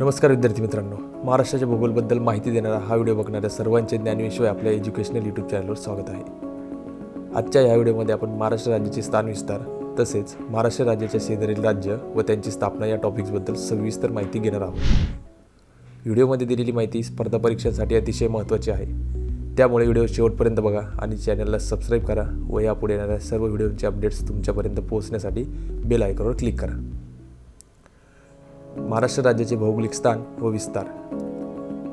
नमस्कार विद्यार्थी मित्रांनो. महाराष्ट्राच्या भूगोलबद्दल माहिती देणारा हा व्हिडिओ बघणाऱ्या सर्वांचे ज्ञानविषय आपल्या एज्युकेशनल यूट्यूब चॅनलवर स्वागत आहे. आजच्या या व्हिडिओमध्ये आपण महाराष्ट्र राज्याचे स्थान विस्तार तसेच महाराष्ट्र राज्याच्या शेजारील राज्य व त्यांची स्थापना या टॉपिक्सबद्दल सविस्तर माहिती घेणार आहोत. व्हिडिओमध्ये दिलेली माहिती स्पर्धा परीक्षांसाठी अतिशय महत्त्वाची आहे. त्यामुळे व्हिडिओ शेवटपर्यंत बघा आणि चॅनलला सबस्क्राईब करा व यापुढे येणाऱ्या सर्व व्हिडिओचे अपडेट्स तुमच्यापर्यंत पोहोचण्यासाठी बेल आयकॉनवर क्लिक करा. महाराष्ट्र राज्याचे भौगोलिक स्थान व विस्तार.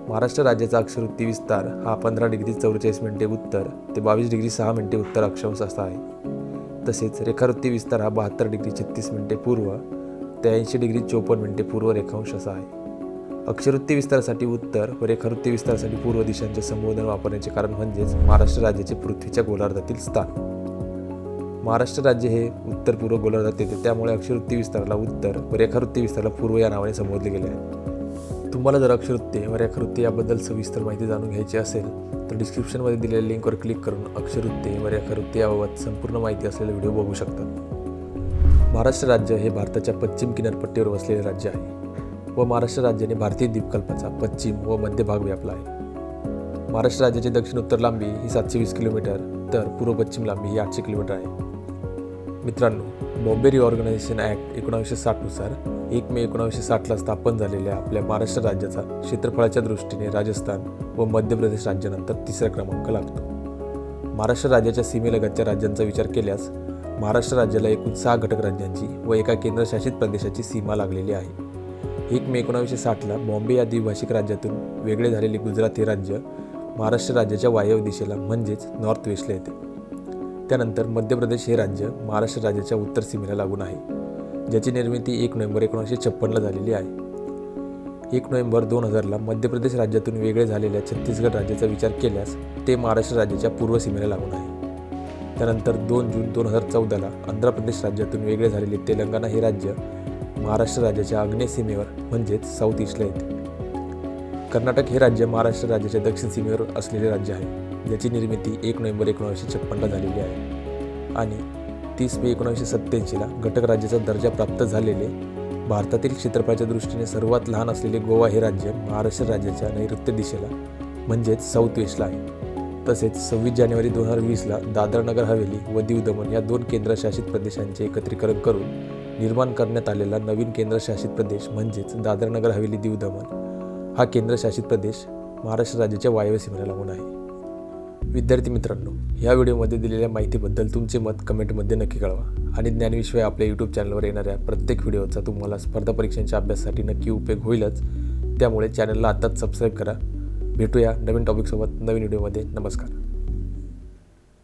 महाराष्ट्र राज्याचा अक्षरवृत्ती विस्तार हा पंधरा डिग्री चौवेचाळीस मिनिटे उत्तर ते बावीस डिग्री सहा मिनिटे उत्तर अक्षांश असा आहे. तसेच रेखावृत्ती विस्तार हा बहात्तर डिग्री छत्तीस मिनिटे पूर्व ते ऐंशी डिग्री चोपन्न मिनिटे पूर्व रेखांश असा आहे. अक्षरवृत्ती विस्तारासाठी उत्तर व रेखावृत्ती विस्तारासाठी पूर्व दिशांचे संबोधन वापरण्याचे कारण म्हणजेच महाराष्ट्र राज्याचे पृथ्वीच्या गोलार्धातील स्थान. महाराष्ट्र राज्य हे उत्तर पूर्व गोलार्धात येते त्यामुळे अक्षरवृत्ती विस्ताराला उत्तर व रेखावृत्ती विस्ताराला पूर्व या नावाने संबोधले गेले आहे. तुम्हाला जर अक्षरवृत्ती व रेखावृत्ती याबद्दल सविस्तर माहिती जाणून घ्यायची असेल तर डिस्क्रिप्शनमध्ये दिलेल्या लिंकवर क्लिक करून अक्षरवृत्ती व रेखावृत्ती याबाबत संपूर्ण माहिती असलेला व्हिडिओ बघू शकता. महाराष्ट्र राज्य हे भारताच्या पश्चिम किनारपट्टीवर वसलेले राज्य आहे व महाराष्ट्र राज्याने भारतीय द्वीपकल्पाचा पश्चिम व मध्य भाग व्यापला आहे. महाराष्ट्र राज्याची दक्षिण उत्तर लांबी ही सातशे वीस किलोमीटर तर पूर्व पश्चिम लांबी ही आठशे किलोमीटर आहे. मित्रांनो बॉम्बे रिऑर्गनायझेशन ॲक्ट एकोणावीसशे साठनुसार एक मे एकोणावीसशे साठला स्थापन झालेल्या आपल्या महाराष्ट्र राज्याचा क्षेत्रफळाच्या दृष्टीने राजस्थान व मध्य प्रदेश राज्यानंतर तिसरा क्रमांक लागतो. महाराष्ट्र राज्याच्या सीमेलगतच्या राज्यांचा विचार केल्यास महाराष्ट्र राज्याला एकूण सहा घटक राज्यांची व एका केंद्रशासित प्रदेशाची सीमा लागलेली आहे. एक मे एकोणावीसशे साठला बॉम्बे या द्विभाषिक राज्यातून वेगळे झालेले गुजरात हे राज्य महाराष्ट्र राज्याच्या वायव्य दिशेला म्हणजेच नॉर्थ वेस्टला येते. त्यानंतर मध्य प्रदेश हे राज्य महाराष्ट्र राज्याच्या उत्तर सीमेला लागून आहे ज्याची निर्मिती एक नोव्हेंबर एकोणीसशे छप्पनला झालेली आहे. एक नोव्हेंबर दोन हजारला मध्य प्रदेश राज्यातून वेगळे झालेल्या छत्तीसगड राज्याचा विचार केल्यास ते महाराष्ट्र राज्याच्या पूर्व सीमेला लागून आहे. त्यानंतर दोन जून दोन हजार चौदाला आंध्र प्रदेश राज्यातून वेगळे झालेले तेलंगणा हे राज्य महाराष्ट्र राज्याच्या आग्नेय सीमेवर म्हणजेच साऊथ ईस्टला येते. कर्नाटक हे राज्य महाराष्ट्र राज्याच्या दक्षिण सीमेवर असलेले राज्य आहे. याची निर्मिती एक नोव्हेंबर एकोणीसशे छप्पनला झालेली आहे. आणि तीस मे एकोणीसशे सत्त्याऐंशीला घटक राज्याचा दर्जा प्राप्त झालेले भारतातील क्षेत्रफळाच्या दृष्टीने सर्वात लहान असलेले गोवा हे राज्य महाराष्ट्र राज्याच्या नैऋत्य दिशेला म्हणजेच साऊथ वेस्टला आहे. तसेच सव्वीस जानेवारी दोन हजार वीसला दादर नगर हवेली व दीव दमण या दोन केंद्रशासित प्रदेशांचे एकत्रीकरण करून निर्माण करण्यात आलेला नवीन केंद्रशासित प्रदेश म्हणजेच दादर नगर हवेली दीव दमण हा केंद्रशासित प्रदेश महाराष्ट्र राज्याच्या वायव्य सीमेला लागून आहे. विद्यार्थी मित्रांनो या व्हिडिओमध्ये दिलेल्या माहितीबद्दल तुमचे मत कमेंटमध्ये नक्की कळवा. आणि ज्ञानविश्व आपल्या यूट्यूब चॅनलवर येणाऱ्या प्रत्येक व्हिडिओचा तुम्हाला स्पर्धा परीक्षांच्या अभ्यासासाठी नक्की उपयोग होईलच. त्यामुळे चॅनलला आत्ताच सबस्क्राईब करा. भेटूया नवीन टॉपिकसोबत नवीन व्हिडिओमध्ये. नमस्कार.